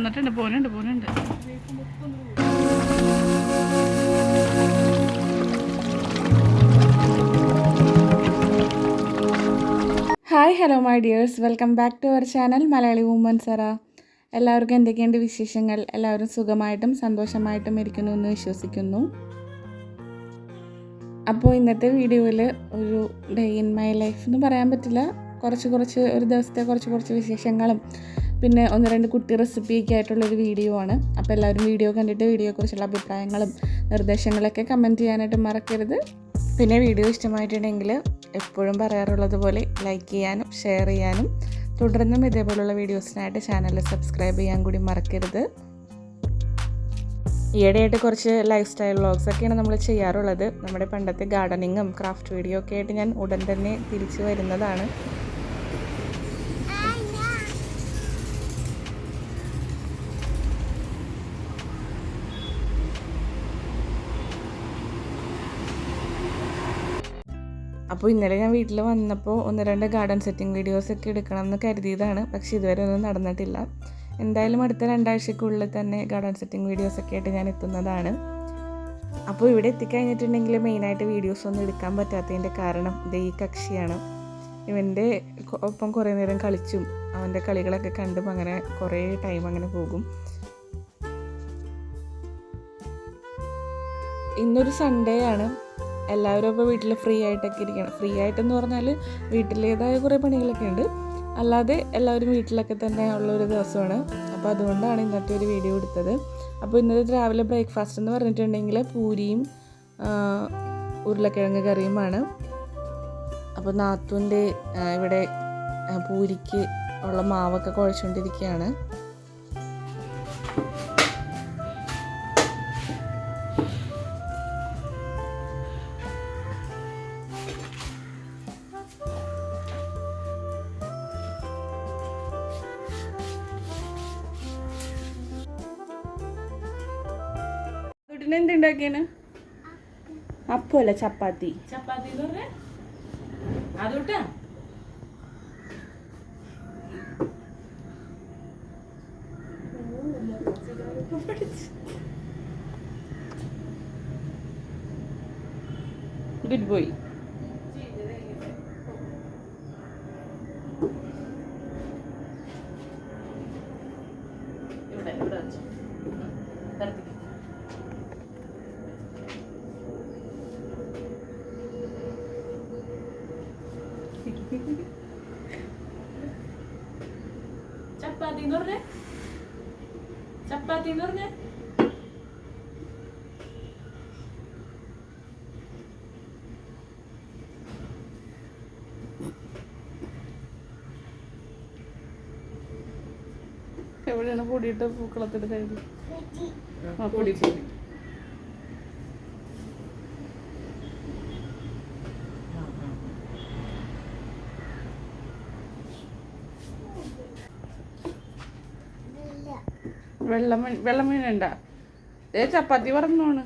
വന്നിട്ടുണ്ട് പോനുണ്ട് പോനുണ്ട് hi hello my dears welcome back to our channel Malayali woman Sara എല്ലാവർക്കും എന്തൊക്കെയുണ്ട് വിശേഷങ്ങൾ? എല്ലാവരും സുഖമായിട്ടും സന്തോഷമായിട്ടും ഇരിക്കുന്നു എന്ന് വിശ്വസിക്കുന്നു. അപ്പോൾ ഇന്നത്തെ വീഡിയോയിൽ ഒരു ഡേ ഇൻ മൈ ലൈഫ് എന്ന് പറയാൻ പറ്റില്ല. കുറച്ച് കുറച്ച് ഒരു ദിവസത്തെ കുറച്ച് കുറച്ച് വിശേഷങ്ങളും പിന്നെ ഒന്ന് രണ്ട് കുട്ടി റെസിപ്പിയൊക്കെ ആയിട്ടുള്ളൊരു വീഡിയോ ആണ്. അപ്പോൾ എല്ലാവരും വീഡിയോ കണ്ടിട്ട് വീഡിയോയെക്കുറിച്ചുള്ള അഭിപ്രായങ്ങളും നിർദ്ദേശങ്ങളൊക്കെ കമന്റ് ചെയ്യാനായിട്ട് മറക്കരുത്. പിന്നെ വീഡിയോ ഇഷ്ടമായിട്ടുണ്ടെങ്കിൽ എപ്പോഴും പറയാറുള്ളത് പോലെ ലൈക്ക് ചെയ്യാനും ഷെയർ ചെയ്യാനും. തുടർന്നും ഇതേപോലുള്ള വീഡിയോസിനായിട്ട് ചാനൽ സബ്സ്ക്രൈബ് ചെയ്യാൻ കൂടി മറക്കരുത്. ഈയിടെയായിട്ട് കുറച്ച് ലൈഫ് സ്റ്റൈൽ വ്ളോഗ്സൊക്കെയാണ് നമ്മൾ ചെയ്യാറുള്ളത്. നമ്മുടെ പണ്ടത്തെ ഗാർഡനിങ്ങും ക്രാഫ്റ്റ് വീഡിയോ ഒക്കെ ആയിട്ട് ഞാൻ ഉടൻ തന്നെ തിരിച്ചു വരുന്നതാണ്. അപ്പോൾ ഇന്നലെ ഞാൻ വീട്ടിൽ വന്നപ്പോൾ ഒന്ന് രണ്ട് ഗാർഡൻ സെറ്റിംഗ് വീഡിയോസൊക്കെ എടുക്കണം എന്ന് കരുതിയതാണ്. പക്ഷേ ഇതുവരെ ഒന്നും നടന്നിട്ടില്ല. എന്തായാലും അടുത്ത രണ്ടാഴ്ചക്കുള്ളിൽ തന്നെ ഗാർഡൻ സെറ്റിംഗ് വീഡിയോസൊക്കെ ആയിട്ട് ഞാൻ എത്തുന്നതാണ്. അപ്പോൾ ഇവിടെ എത്തിക്കഴിഞ്ഞിട്ടുണ്ടെങ്കിൽ മെയിനായിട്ട് വീഡിയോസ് ഒന്നും എടുക്കാൻ പറ്റാത്തതിന്റെ കാരണം ഇത് ഈ കക്ഷിയാണ്. ഇവന്റെ ഒപ്പം കുറേ നേരം കളിച്ചും അവന്റെ കളികളൊക്കെ കണ്ടും അങ്ങനെ കുറേ ടൈം അങ്ങനെ പോകും. ഇന്നൊരു സൺഡേ ആണ്. എല്ലാവരും അപ്പോൾ വീട്ടിൽ ഫ്രീ ആയിട്ടൊക്കെ ഇരിക്കണം. ഫ്രീ ആയിട്ടെന്ന് പറഞ്ഞാൽ വീട്ടിലേതായ കുറേ പണികളൊക്കെ ഉണ്ട്. അല്ലാതെ എല്ലാവരും വീട്ടിലൊക്കെ തന്നെ ഉള്ള ഒരു ദിവസമാണ്. അപ്പോൾ അതുകൊണ്ടാണ് ഇന്നത്തെ ഒരു വീഡിയോ എടുത്തത്. അപ്പോൾ ഇന്നത്തെ രാവിലെ ബ്രേക്ക്ഫാസ്റ്റ് എന്ന് പറഞ്ഞിട്ടുണ്ടെങ്കിൽ പൂരിയും ഉരുളക്കിഴങ്ങ് കറിയുമാണ്. അപ്പോൾ നാത്തൂന്റെ ഇവിടെ പൂരിക്ക് ഉള്ള മാവൊക്കെ കുഴച്ചുകൊണ്ടിരിക്കുകയാണ് വീട്ടിന് എന്തുണ്ടാക്കിയാണ് അപ്പല്ല ചപ്പാത്തി. ചപ്പാത്തി അതോട്ടാ. ഗുഡ് ബോയ് ഇവിടെ ഇവിടെ വെച്ചോ തരത്തിക്ക് ചപ്പാത്തി എന്ന് പറഞ്ഞ ചപ്പാത്തി എന്ന് പറഞ്ഞ എവിടെയാണ് പൊടിയിട്ട് പൂക്കളത്തിട്ട് കഴുകി ആ പൊടി പൊടി. വെള്ളമീൻ വെള്ളമീനുണ്ടാ ഏ ചപ്പാത്തി പറഞ്ഞോണ്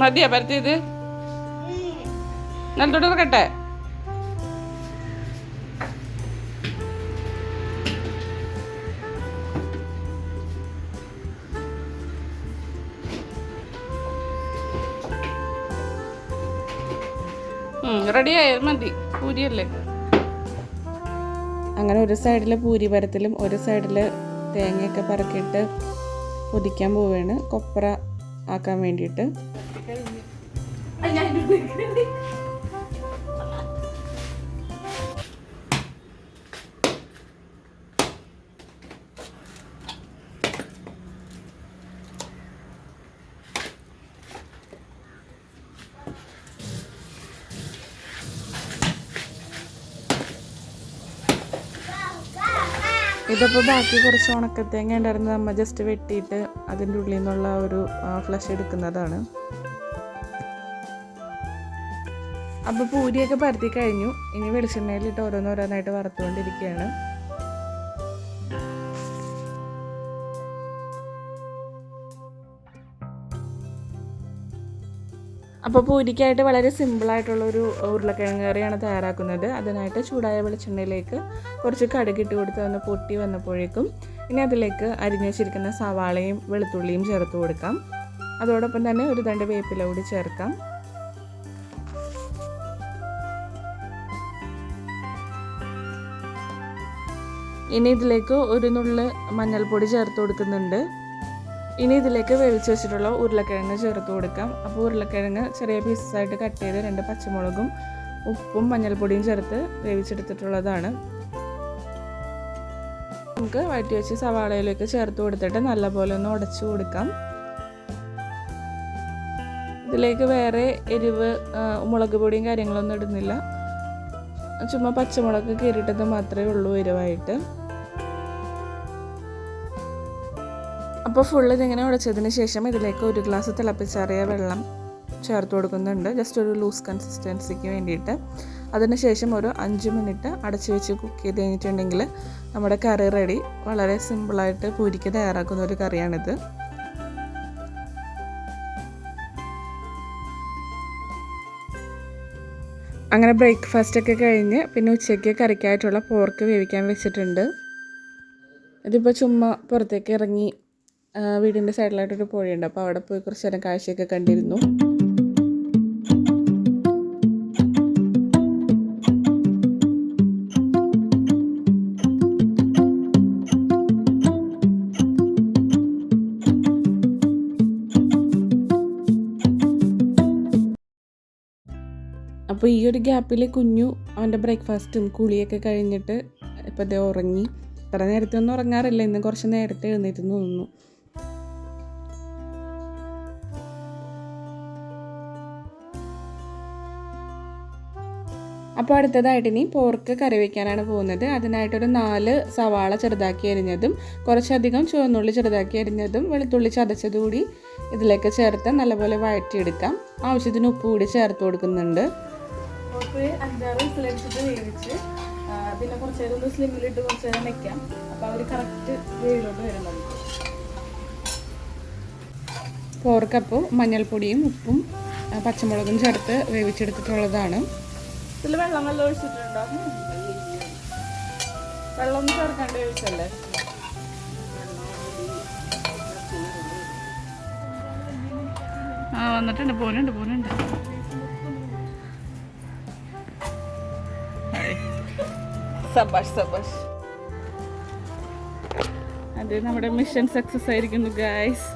മതിയാ പരത്തിയത്? നല്ല ഇറക്കട്ടെ ആയാൽ മതി. പൂരിയല്ലേ? അങ്ങനെ ഒരു സൈഡിൽ പൂരി പരത്തിലും ഒരു സൈഡിൽ തേങ്ങയൊക്കെ പറക്കിയിട്ട് പൊതിക്കാൻ പോവുകയാണ് കൊപ്ര ആക്കാൻ വേണ്ടിയിട്ട്. ഇതിപ്പോൾ ബാക്കി കുറച്ച് ഉണക്കത്തേങ്ങ ഉണ്ടായിരുന്നത് അമ്മ ജസ്റ്റ് വെട്ടിയിട്ട് അതിന്റെ ഉള്ളിൽ നിന്നുള്ള ഒരു ഫ്ലഷ് എടുക്കുന്നതാണ്. അപ്പോൾ പൂരിയൊക്കെ പരത്തി കഴിഞ്ഞു. ഇനി വെളിച്ചെണ്ണയിലിട്ട് ഓരോന്നോരോന്നായിട്ട് വറുത്തുകൊണ്ടിരിക്കുകയാണ്. അപ്പോൾ പൂരിക്കായിട്ട് വളരെ സിമ്പിളായിട്ടുള്ളൊരു ഉരുളക്കിഴങ്ങ് കറിയാണ് തയ്യാറാക്കുന്നത്. അതിനായിട്ട് ചൂടായ വെളിച്ചെണ്ണയിലേക്ക് കുറച്ച് കടുകിട്ട് കൊടുത്ത് ഒന്ന് പൊട്ടി വന്നപ്പോഴേക്കും ഇനി അതിലേക്ക് അരിഞ്ഞു വെച്ചിരിക്കുന്ന സവാളയും വെളുത്തുള്ളിയും ചേർത്ത് കൊടുക്കാം. അതോടൊപ്പം തന്നെ ഒരു രണ്ട് വേപ്പില കൂടി ചേർക്കാം. ഇനി ഇതിലേക്ക് ഒരു നുള്ള് മഞ്ഞൾപ്പൊടി ചേർത്ത് കൊടുക്കുന്നുണ്ട്. ഇനി ഇതിലേക്ക് വേവിച്ച് വെച്ചിട്ടുള്ള ഉരുളക്കിഴങ്ങ് ചേർത്ത് കൊടുക്കാം. അപ്പോൾ ഉരുളക്കിഴങ്ങ് ചെറിയ പീസസായിട്ട് കട്ട് ചെയ്ത് രണ്ട് പച്ചമുളകും ഉപ്പും മഞ്ഞൾപ്പൊടിയും ചേർത്ത് വേവിച്ചെടുത്തിട്ടുള്ളതാണ്. നമുക്ക് വഴറ്റി വെച്ച് സവാളയിലേക്ക് ചേർത്ത് കൊടുത്തിട്ട് നല്ലപോലെ ഒന്ന് ഉടച്ചു കൊടുക്കാം. ഇതിലേക്ക് വേറെ എരിവ് മുളക് പൊടിയും കാര്യങ്ങളൊന്നും ഇടുന്നില്ല. ചുമ്മാ പച്ചമുളക് കീറിയിട്ടത് മാത്രമേ ഉള്ളൂ എരിവായിട്ട്. അപ്പോൾ ഫുള്ള് ഇതിങ്ങനെ ഉടച്ചതിന് ശേഷം ഇതിലേക്ക് ഒരു ഗ്ലാസ് തിളപ്പിച്ചറിയ വെള്ളം ചേർത്ത് കൊടുക്കുന്നുണ്ട്. ജസ്റ്റ് ഒരു ലൂസ് കൺസിസ്റ്റൻസിക്ക് വേണ്ടിയിട്ട്. അതിനുശേഷം ഒരു അഞ്ച് മിനിറ്റ് അടച്ചു വെച്ച് കുക്ക് ചെയ്ത് കഴിഞ്ഞിട്ടുണ്ടെങ്കിൽ നമ്മുടെ കറി റെഡി വളരെ സിമ്പിളായിട്ട് പൂരിക്ക് തയ്യാറാക്കുന്ന ഒരു കറിയാണിത്. അങ്ങനെ ബ്രേക്ക്ഫാസ്റ്റ് ഒക്കെ കഴിഞ്ഞ് പിന്നെ ഉച്ചയ്ക്ക് കറിക്കായിട്ടുള്ള പോർക്ക് വേവിക്കാൻ വെച്ചിട്ടുണ്ട്. ഇതിപ്പോൾ ചുമ്മാ പുറത്തേക്ക് ഇറങ്ങി വീടിന്റെ സൈഡിലായിട്ടൊരു പുഴയുണ്ട്. അപ്പോൾ അവിടെ പോയി കുറച്ച് നേരം കാഴ്ചയൊക്കെ കണ്ടിരുന്നു. അപ്പോൾ ഈ ഒരു ഗ്യാപ്പിൽ കുഞ്ഞു അവന്റെ ബ്രേക്ക്ഫാസ്റ്റും കുളിയൊക്കെ കഴിഞ്ഞിട്ട് ഇപ്പോൾ ദേ ഉറങ്ങി. ഇത്ര നേരത്തെ ഒന്നും ഉറങ്ങാറില്ല. ഇന്ന് കുറച്ച് നേരത്തെ എഴുന്നേറ്റ് തോന്നുന്നു അപ്പോൾ അടുത്തതായിട്ട് ഇനി പോർക്ക് കറി വയ്ക്കാനാണ് പോകുന്നത്. അതിനായിട്ടൊരു നാല് സവാള ചെറുതാക്കി അരിഞ്ഞതും കുറച്ചധികം ചുവന്നുള്ളി ചെറുതാക്കി അരിഞ്ഞതും വെളുത്തുള്ളി ചതച്ചതും കൂടി ഇതിലേക്ക് ചേർത്ത് നല്ലപോലെ വഴറ്റിയെടുക്കാം. ആവശ്യത്തിന് ഉപ്പ് കൂടി ചേർത്ത് കൊടുക്കുന്നുണ്ട്. അഞ്ചാറ് വിസിലടിച്ചിട്ട് വേവിച്ച് ആ, പിന്നെ കുറച്ച് നേരം ഒന്ന് സ്ലിമ്മിലിട്ട് കുറച്ച് നേരം വെക്കാം. അപ്പോൾ അവർ കറക്റ്റ് വേവിലോട്ട് വരുന്നത്. പോർക്കപ്പോൾ മഞ്ഞൾപ്പൊടിയും ഉപ്പും പച്ചമുളകും ചേർത്ത് വേവിച്ചെടുത്തിട്ടുള്ളതാണ്. ഇതിൽ വെള്ളം വല്ലതും ഒഴിച്ചിട്ടുണ്ടോ? വെള്ളം ഒഴിച്ചല്ലേ? വേവിച്ചല്ലേ ആ വന്നിട്ടുണ്ട്. പോനുണ്ട് പോനുണ്ട് സബാഷ് സബാഷ്. അത് നമ്മുടെ മിഷൻ സക്സസ് ആയിരിക്കുന്നു ഗായ്സ്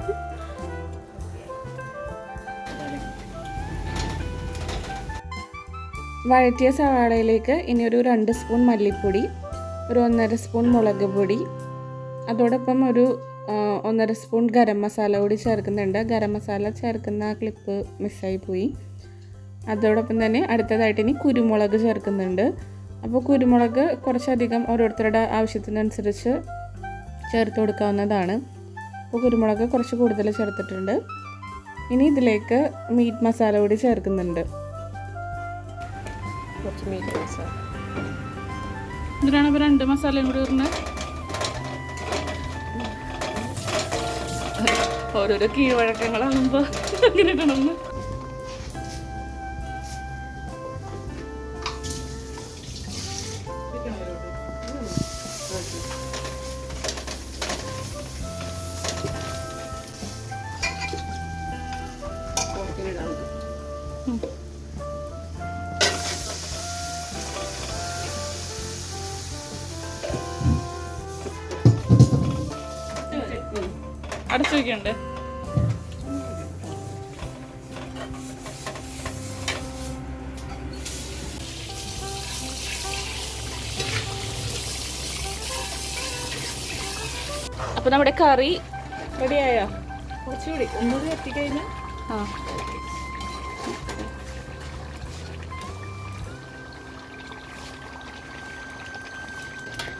വഴറ്റിയ സവാളയിലേക്ക് ഇനി ഒരു രണ്ട് സ്പൂൺ മല്ലിപ്പൊടി ഒരു ഒന്നര സ്പൂൺ മുളക് പൊടി അതോടൊപ്പം ഒരു ആ, ഒന്നര സ്പൂൺ ഗരം മസാല കൂടി ചേർക്കുന്നുണ്ട്. ഗരം മസാല ചേർക്കുന്ന ക്ലിപ്പ് മിസ്സായി പോയി. അതോടൊപ്പം തന്നെ അടുത്തതായിട്ട് ഇനി കുരുമുളക് ചേർക്കുന്നുണ്ട്. അപ്പോൾ കുരുമുളക് കുറച്ചധികം ഓരോരുത്തരുടെ ആവശ്യത്തിനനുസരിച്ച് ചേർത്ത് കൊടുക്കാവുന്നതാണ്. അപ്പോൾ കുരുമുളക് കുറച്ച് കൂടുതൽ ചേർത്തിട്ടുണ്ട്. ഇനി ഇതിലേക്ക് മീറ്റ് മസാല കൂടി ചേർക്കുന്നുണ്ട്. കുറച്ച് മീറ്റ് മസാല എന്തിനാണ് ഇപ്പോൾ രണ്ട് മസാലയും കൂടി വരുന്നത് ഓരോരോ കീഴ്വഴക്കങ്ങളാകുമ്പോൾ അങ്ങനെ ഇടണമെന്ന് വയ്ക്കണ്ടേ അപ്പൊ നമ്മുടെ കറി റെഡിയായോ കുറച്ചുകൂടി. ഒന്നുകൂടി എത്തിക്കഴിഞ്ഞാൽ ആ.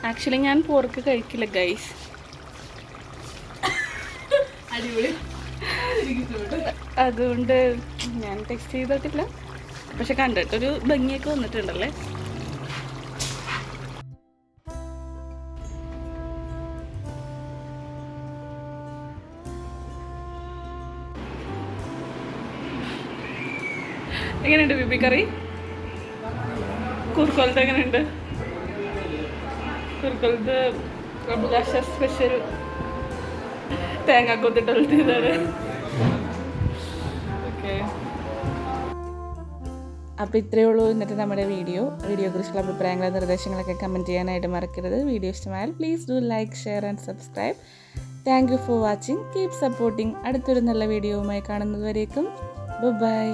ആക്ച്വലി ഞാൻ പോർക്ക് കഴിക്കില്ല ഗൈസ് അതുകൊണ്ട് ഞാൻ ടെക്സ്റ്റ് ചെയ്തിട്ടില്ല. പക്ഷെ കണ്ടിട്ടൊരു ഭംഗിയൊക്കെ വന്നിട്ടുണ്ടല്ലേ? എങ്ങനെയുണ്ട് ബിബി കറി? കുറുക്കൊലത്ത് എങ്ങനെയുണ്ട്? കുറുക്കൊലത്ത് അഭിലാഷ സ്പെഷ്യൽ തേങ്ങാക്കൊത്തിട്ട് ഒലത്തിയതാണ് ഓക്കെ. അപ്പോൾ ഇത്രയേ ഉള്ളൂ ഇന്നത്തെ നമ്മുടെ വീഡിയോ. വീഡിയോയെക്കുറിച്ചുള്ള അഭിപ്രായങ്ങളും നിർദ്ദേശങ്ങളൊക്കെ കമന്റ് ചെയ്യാനായിട്ട് മറക്കരുത്. വീഡിയോ ഇഷ്ടമായാൽ please do like share and subscribe thank you for watching keep supporting അടുത്തൊരു നല്ല വീഡിയോവുമായി കാണുന്നതുവരേക്കും ബൈ